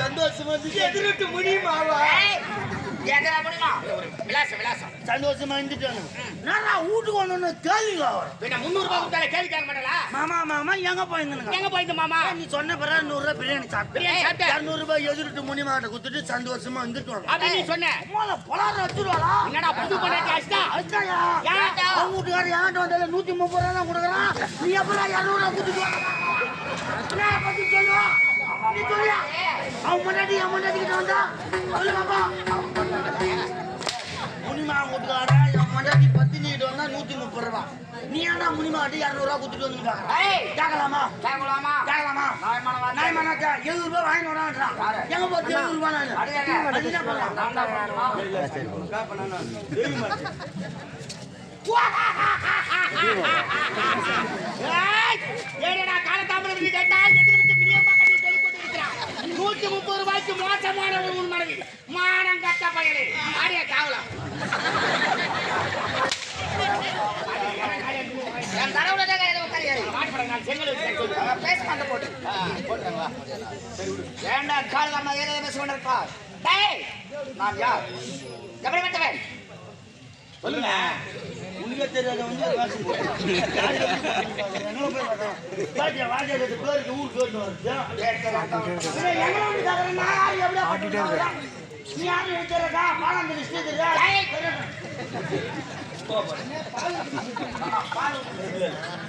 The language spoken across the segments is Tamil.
சந்தோஷமா எதிர்ட்டு முடியுமாவா எங்கடா முடியுமா விலாசம் விலாசம். சந்தோஷமா இருந்துட்டானு. நான் வீட்டுக்கு கேள்வி பின்ன முந்நூறு ரூபாய் கொடுத்தாலே கேள்வி கேட்க மாட்டா மாமா மாமா எங்க போயிருந்தனுங்க எங்க போயிட்டு மாமா? நீ சொன்ன பிறகு நூறு ரூபாய் பிரியாணி சாப்பிட்டேன். இரநூறு ரூபாய் எதிர்ட்டு முனிமாட்ட குத்துட்டு சந்தோஷமா வாங்க அப்படி நீ சொன்ன. பொலாரம் வச்சுருவாளா? என்னடா புது பண்ணி அடிச்சா அதுதான்யா. ஏன்டா? அவங்க வீட்டுக்காரர் என்கிட்ட வந்தால நூத்தி முப்பது ரூபா தான் கொடுக்குறான். நீ எப்படிடா இருநூறு ரூபா கொடுத்துட்டு வர? என்ன பத்தி சொல்லுவா? வந்தா? சொல்லு பாப்பா. முனிமா வீட்டுக்காரன் என் முன்னாடி பத்தினி கிட்ட வந்தா நூத்தி முப்பது ரூபா. நீ ஏன்டா முனிமாட்ட இருநூறு ரூபா கொடுத்துட்டு கேட்கலாமா? கேட்கலாமா கேட்கலாமா? எழுபது ரூபா? எங்க போச்சு எழுபது ரூபா நானு? என்ன பண்ணலாம்? ஏடா கேட்டா எதிர்த்து பிரியமா கட்டி சொல்லி கொண்டு இருக்கிறான் நூத்தி ரூபாய்க்கு மோசமான ஒரு உன் மனைவி. மானம் கட்ட பயலே. அடிய காவலாம் என் தரவுல தான் கையில உட்காரியாரு பேச மாட்ட போட்டு? ஏண்டா காலதாம ஏதோ பேச கொண்டிருக்கா டேய் நான் யார்? எப்படி மற்றவன் சொல்லுங்க. உனக்கே தெரியாத வந்து போட்டு வர்றேன்? நீ யாரு? எனக்கு தெரியாதா? பாலம் தெரிஞ்சு?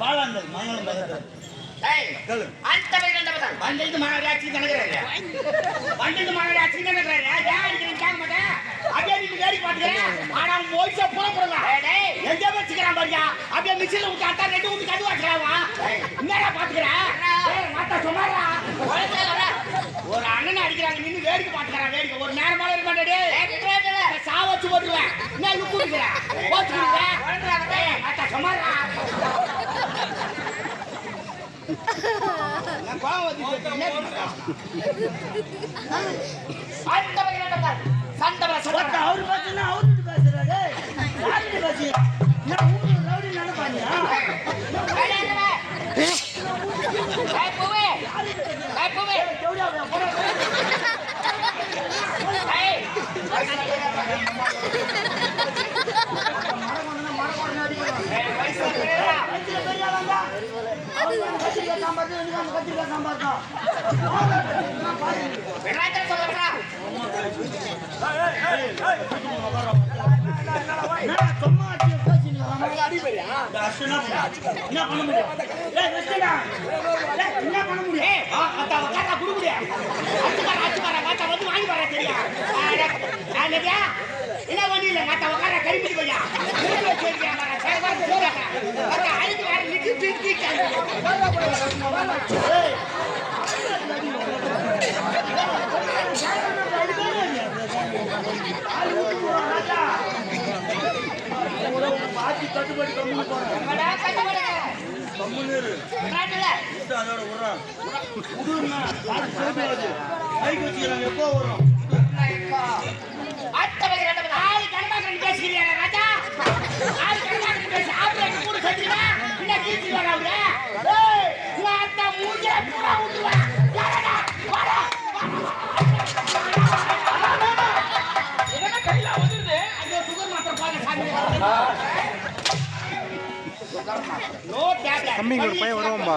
பாலாந்தல், மங்களம் பக்கத்துல. அந்த பையன் அந்த பையன் வண்டிட்டு ஒரு நேரம் மேல இருக்க மாட்டேன் சா வச்சு போட்டுருவேன் என்ன லுக்கு இருக்கிறேன் வர. அவரு பேசுனா பேசுறாரு. நான் ஊருக்கு ரவுடி நினைப்பானியா? என்ன சும்மா அடிச்சு பேசிட்டு வராம? இந்த அர்ச்சனா பண்ணு. என்ன பண்ண முடியும்? ஏய், வெஸ்டடா. ஏய், என்ன பண்ண முடியும்? ஏய், ஆ, அத்தா, உக்காரா, குடு, குடு. அச்சுக்காரா, அச்சுக்காரா, மாத்தா வந்து வாங்கி வரேன், சரியா? ஆ, டே, ஆ, என்னடியா? என்ன ஒண்ணும் இல்ல, மாத்தா, உக்காரா, கறிமுடி கொய்யா. மூணு வச்சு வைக்கிறேன், கட்டுப்படி. கம்முனு போறேன். அதோட விடுறான். எப்போ வரும்? தம்பிங்க ஒரு பையன் வருவோம்பா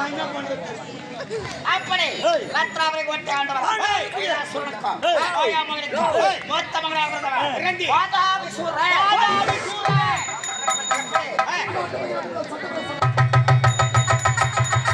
நான் என்ன பண்ணுறது அப்படி லத்ராவரை கொண்டு ஆண்டவன் மொத்த மங்களாக வாதாபி சூரன்